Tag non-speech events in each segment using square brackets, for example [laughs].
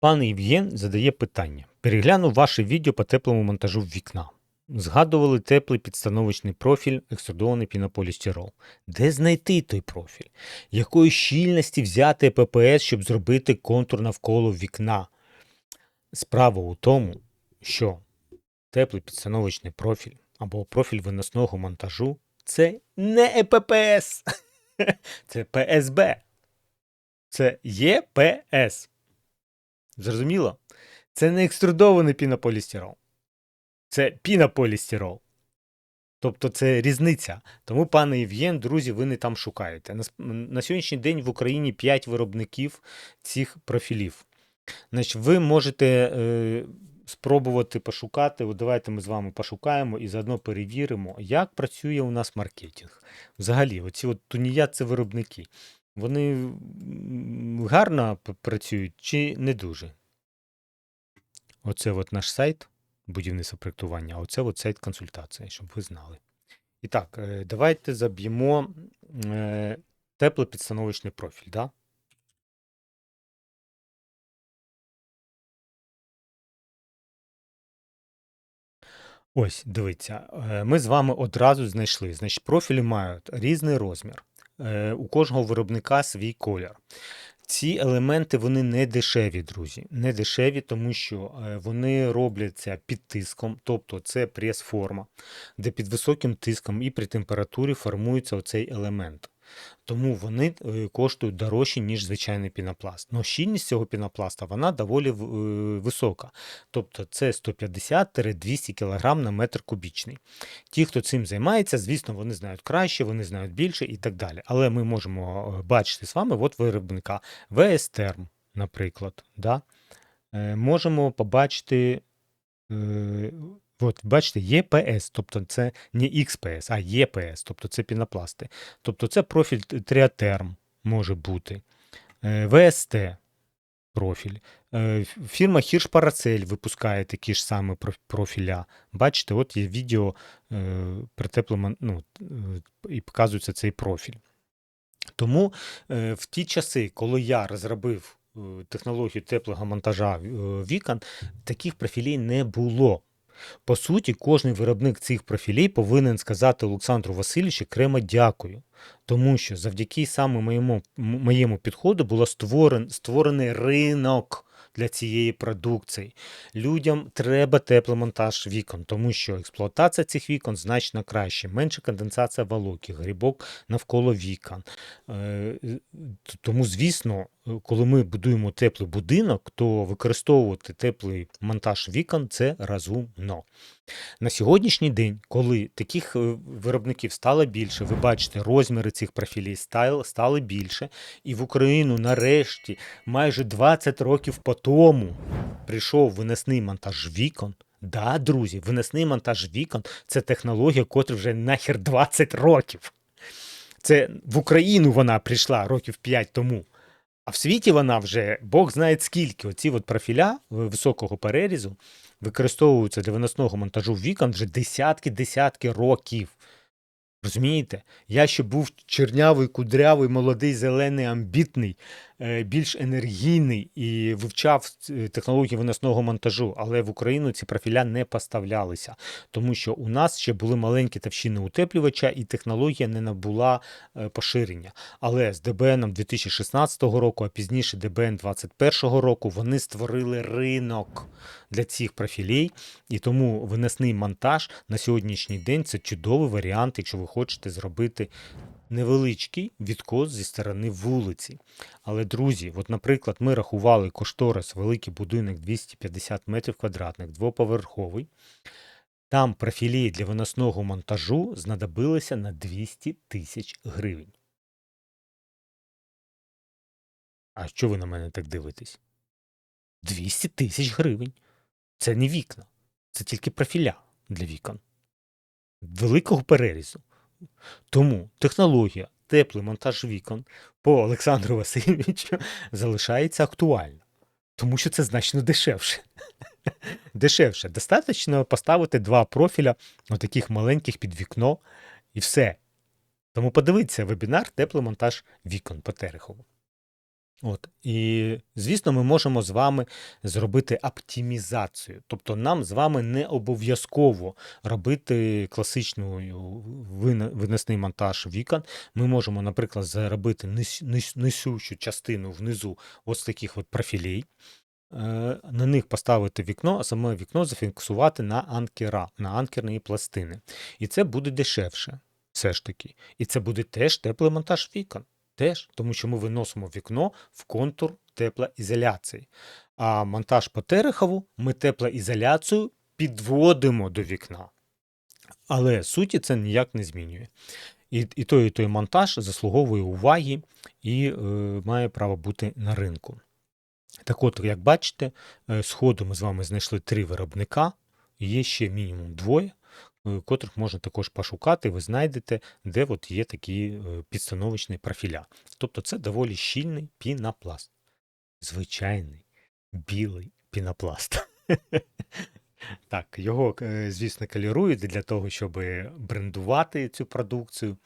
Пан Євген задає питання. Переглянув ваше відео по теплому монтажу вікна. Згадували теплий підстановочний профіль, екструдований пінополістирол. Де знайти той профіль? Якої щільності взяти ППС, щоб зробити контур навколо вікна? Справа у тому, що теплий підстановочний профіль або профіль виносного монтажу це не ЕППС, [laughs] це ПСБ. Це ЄПС. Зрозуміло? Це не екструдований пінополістирол. Це пінополістирол. Тобто це різниця. Тому, пане Євген, друзі, ви не там шукаєте. На, сьогоднішній день в Україні 5 виробників цих профілів. Значить, ви можете е, спробувати пошукати. От давайте ми з вами пошукаємо і заодно перевіримо, як працює у нас маркетинг. Взагалі, оці от тунія це виробники. Вони гарно працюють чи не дуже? Оце от наш сайт будівництва проєктування, а оце от сайт консультації, щоб ви знали. І так, е, давайте заб'ємо е, теплопідстановочний профіль. Да? Ось, дивіться, е, ми з вами одразу знайшли. Значить, профілі мають різний розмір. Е, У кожного виробника свій колір. Ці елементи вони не дешеві, друзі. Не дешеві, тому що е, вони робляться під тиском, тобто це прес-форма, де під високим тиском і при температурі формується оцей елемент. Тому вони е, коштують дорожче, ніж звичайний пінопласт. Но щільність цього пінопласта вона доволі е, висока. Тобто це 150-200 кг на метр кубічний. Ті, хто цим займається, звісно, вони знають краще, вони знають більше і так далі. Але ми можемо е, бачити з вами от виробника ВС Терм, наприклад. Да? Можемо побачити. От, бачите, ЄПС, тобто це не XPS, а ЄПС, тобто це пінопласти. Тобто це профіль Тріатерм може бути. Е, ВСТ профіль. Е, Фірма Hirsch Paracel випускає такі ж самі профіля. Бачите, от є відео е, при теплому, ну, і показується цей профіль. Тому в ті часи, коли я розробив технологію теплого монтажа вікон, таких профілей не було. По суті, кожен виробник цих профілей повинен сказати Олександру Васильовичу окремо дякую. Тому що завдяки саме моєму, моєму підходу було створен, створений ринок для цієї продукції. Людям треба тепломонтаж вікон, тому що експлуатація цих вікон значно краще, менше конденсація волоків, грибок навколо вікон. Е, Тому, звісно, коли ми будуємо теплий будинок, то використовувати теплий монтаж вікон це розумно. На сьогоднішній день, коли таких е, виробників стало більше, ви бачите, розміри цих профілів стали, стали більше, і в Україну нарешті, майже 20 років по тому, прийшов винесний монтаж вікон. Да, друзі, винесний монтаж вікон це технологія, котра вже нахер 20 років. Це в Україну вона прийшла років 5 тому. А в світі вона вже Бог знає скільки. Оці от профіля високого перерізу використовуються для виносного монтажу вікон вже десятки-десятки років. Розумієте? Я ще був чернявий, кудрявий, молодий, зелений, амбітний, більш енергійний і вивчав е, технології виносного монтажу, але в Україну ці профіля не поставлялися, тому що у нас ще були маленькі товщини утеплювача, і технологія не набула е, поширення. Але з ДБН 2016 року, а пізніше ДБН 2021 року, вони створили ринок для цих профілей, і тому винесний монтаж на сьогоднішній день це чудовий варіант, якщо ви хочете зробити невеличкий відкос зі сторони вулиці. Але, друзі, от, наприклад, ми рахували кошторис великий будинок 250 метрів квадратних, двоповерховий. Там профілі для виносного монтажу знадобилося на 200 тисяч гривень. А що ви на мене так дивитесь? 200 тисяч гривень. Це не вікна, це тільки профіля для вікон. Великого перерізу. Тому технологія теплий монтаж вікон по Олександру Васильовичу залишається актуальна. Тому що це значно дешевше. Дешевше. Достатньо поставити два профіля, отаких маленьких під вікно, і все. Тому подивіться вебінар теплий монтаж вікон по Терехову. От. І, звісно, ми можемо з вами зробити оптимізацію. Тобто нам з вами не обов'язково робити класичний виносний монтаж вікон. Ми можемо, наприклад, зробити нес- нес- несущу частину внизу ось таких от профілей. Е, На них поставити вікно, а саме вікно зафіксувати на анкера, на анкерні пластини. І це буде дешевше, все ж таки. І це буде теж теплий монтаж вікон. Теж, тому що ми виносимо вікно в контур теплоізоляції. А монтаж по Терехову ми теплоізоляцію підводимо до вікна. Але суті це ніяк не змінює. І, і той, і той монтаж заслуговує уваги і е, має право бути на ринку. Так от, як бачите, е, сходу ми з вами знайшли три виробника, є ще мінімум двоє, котрих можна також пошукати, ви знайдете, де от є такі е, підстановочні профіля. Тобто це доволі щільний пінопласт. Звичайний білий пінопласт. [laughs] Так, його, е, звісно, калірують для того, щоб брендувати цю продукцію.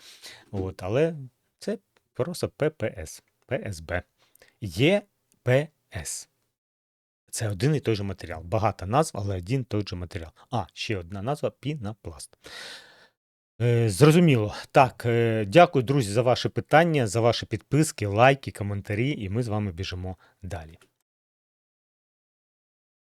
От, але це просто ППС, ПСБ. ЄПС. Це один і той же матеріал. Багато назв, але один і той же матеріал. А, ще одна назва пінопласт. Е, зрозуміло. Так, е, дякую, друзі, за ваші питання, за ваші підписки, лайки, коментарі, і ми з вами біжимо далі.